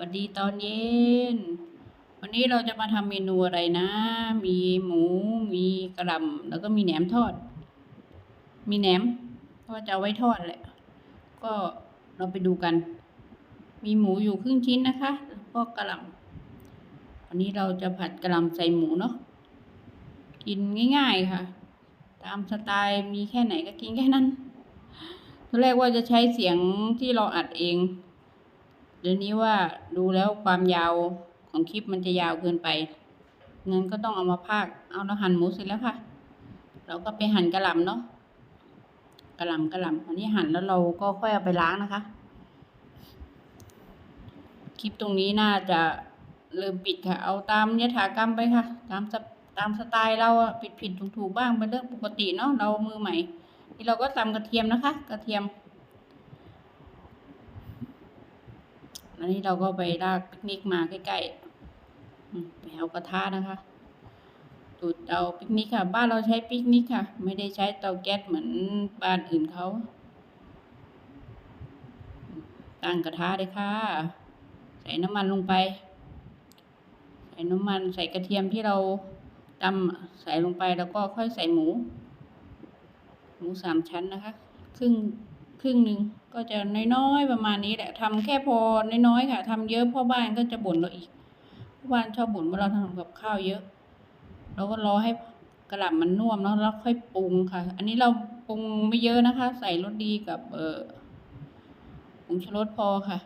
วัสดีตอนเย็น วันนี้เราจะมาทำเมนูอะไรนะ มีหมู มีกระหล่ำแล้วก็มีแหนมทอด มีแหนมก็จะไว้ทอดแหละ ก็เราไปดูกัน มีหมูอยู่ครึ่งชิ้นนะคะแล้วก็กระหล่ำวันนี้เราจะผัดกระหล่ำใส่หมูเนาะ กินง่ายๆค่ะ ตามสไตล์มีแค่ไหนก็กินแค่นั้นตอนแรกว่าจะใช้เสียงที่เราอัดเอง เดี๋ยวนี้ว่าดูแล้วความยาวของคลิปมันจะยาวเกินไปงั้นก็ต้องเอามาพากเอาเราหั่นหมูเสร็จแล้วค่ะ เราก็ไปหั่นกระหล่ำเนาะกระหล่ำกระหล่ำอันนี้หั่นแล้วเราก็ค่อยเอาไปล้างนะคะ คลิปตรงนี้น่าจะลืมปิดค่ะ เอาตามยถากรรมไปค่ะ ตามตามสไตล์เราผิดผิดถูกถูกบ้างเป็นเรื่องปกติเนาะเรามือใหม่นี่เราก็ตำกระเทียมนะคะ กระเทียม อันนี้เราก็ไปลากปิกนิกมาใกล้ๆอืมไปเอากระทะนะคะจุดเตาปิกนิกค่ะ บ้านเราใช้ปิกนิกค่ะ ไม่ได้ใช้เตาแก๊สเหมือนบ้านอื่นเขาตั้งกระทะเลยค่ะ ใส่น้ำมันลงไป ใส่น้ำมันใส่กระเทียมที่เราตำใส่ลงไปแล้วก็ค่อยใส่หมู หมูสามชั้นนะคะ ครึ่ง ครึ่งหนึ่งก็จะน้อยๆประมาณนี้แหละทำแค่พอน้อยๆค่ะทำเยอะพ่อบ้านก็จะบ่นเราอีกพ่อบ้านชอบบ่นว่าเราทำกับข้าวเยอะเราก็รอให้กระหล่ำมันนุ่มแล้วแล้วค่อยปรุงค่ะ อันนี้เราปรุงไม่เยอะนะคะ ใส่รสดีกับเออผงชูรสพอค่ะ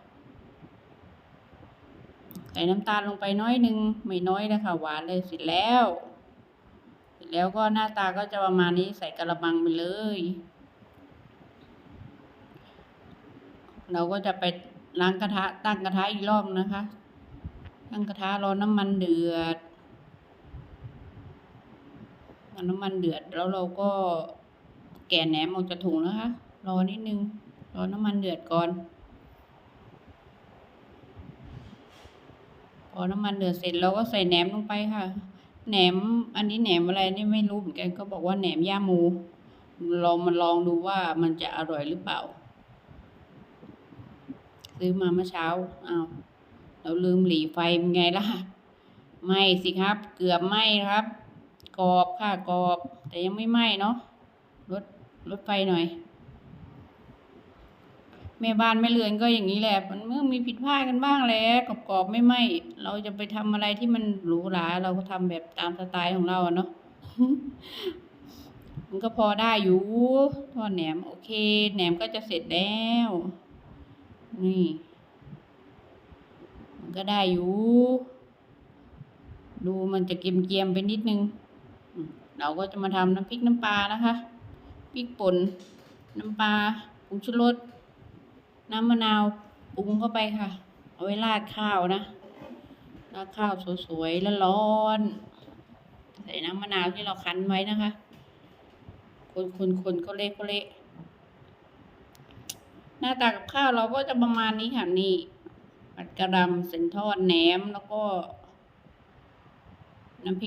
ใส่น้ำตาลลงไปน้อยหนึ่งไม่น้อยนะคะหวานเลยเสร็จแล้ว เสร็จแล้วก็หน้าตาก็จะประมาณนี้ใส่กระมังไปเลย เราก็จะไปล้างกระทะตั้งกระทะอีกรอบนะคะ ตั้งกระทะรอน้ำมันเดือดพอน้ำมันเดือดแล้วเราก็แกะแหนมออกจากถุงนะคะ รอนิดนึง รอน้ำมันเดือดก่อน พอน้ำมันเดือดเสร็จเราก็ใส่แหนมลงไปค่ะ แหนมอันนี้แหนมอะไรนี่ไม่รู้เหมือนกันก็บอกว่าแหนมย่าหมูลองมาลองดูว่ามันจะอร่อยหรือเปล่า ซื้อมาเมื่อเช้าอ้าวเราลืมหลีไฟเป็นไงล่ะไหมสิครับ เกือบไหมครับ กรอบค่ะกรอบ แต่ยังไม่ไหมเนาะลดลดไฟหน่อย แม่บ้านแม่เรือนก็อย่างนี้แหละ มันเมื่อมีผิดพลาดกันบ้างแหละกรอบๆไม่ไหมเราจะไปทำอะไรที่มันหรูหราเราก็ทำแบบตามสไตล์ของเราเนาะมันก็พอได้อยู่ทอดแหนม โอเค แหนมก็จะเสร็จแล้ว นี่ มันก็ได้อยู่ ดูมันจะเกรียมๆไปนิดนึง เราก็จะมาทำน้ำพริกน้ำปลานะคะพริกป่นน้ำปลาผงชูรสน้ำมะนาวปรุงเข้าไปค่ะ เอาไว้ราดข้าวนะราดข้าวสวยๆแล้วร้อน ใส่น้ำมะนาวที่เราคั้นไว้นะคะ คนคนคนก็เละก็เละ หน้าตากับข้าวเราก็จะประมาณนี้ค่ะนี่ผัดกระดำเส้นทอดแหนมแล้วก็น้ำพริก